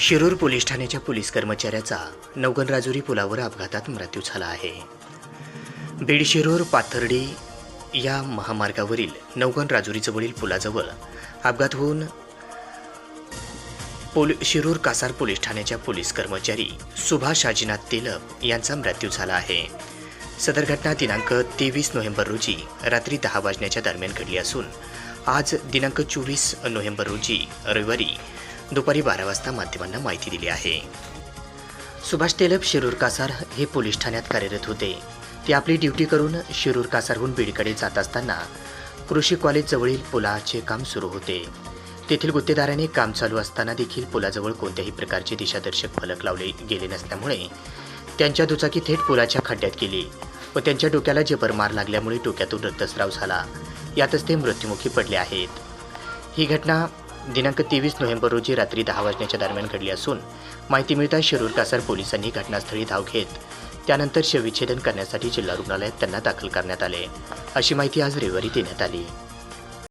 Shirur police ठाण्याच्या police कर्मचाऱ्याचा नवगण राजुरी पुलावर अपघातात मृत्यू झाला आहे. बीड शिरूर पाथर्डी या महामार्गावरील नवगण राजुरीजवळील पुलाजवळ अपघात होऊन पोल शिरूर कासार पोलीस ठाण्याच्या पोलीस कर्मचारी सुभाष आजीनाथ तेलप यांचा मृत्यू झाला आहे. सदर घटना दिनांक तेवीस नोव्हेंबर रोजी रात्री दहा वाजण्याच्या दरम्यान घडली असून आज दिनांक चोवीस नोव्हेंबर रोजी रविवारी दुपारी बारा वाजता माध्यमांना माहिती दिली आहे. सुभाष तेलप शिरूर कासार हे पोलीस ठाण्यात कार्यरत होते. ते आपली ड्युटी करून शिरूर कासारहून बीडकडे जात असताना कृषी कॉलेजजवळील पुलाचे काम सुरू होते. तेथील गुत्तेदाराने काम चालू असताना देखील पुलाजवळ कोणत्याही प्रकारचे दिशादर्शक फलक लावले गेले नसल्यामुळे त्यांच्या दुचाकी थेट पुलाच्या खड्ड्यात गेली व त्यांच्या डोक्याला जबर मार लागल्यामुळे डोक्यातून रक्तस्राव झाला. यातच ते मृत्युमुखी पडले आहेत. ही घटना दिनांक तेवीस नोव्हेंबर रोजी रात्री दहा वाजण्याच्या दरम्यान घडली असून माहिती मिळताच शिरूर कासार पोलिसांनी घटनास्थळी धाव घेत त्यानंतर शवविच्छेदन करण्यासाठी जिल्हा रुग्णालयात त्यांना दाखल करण्यात आले. अशी माहिती आज रविवारी देण्यात आली.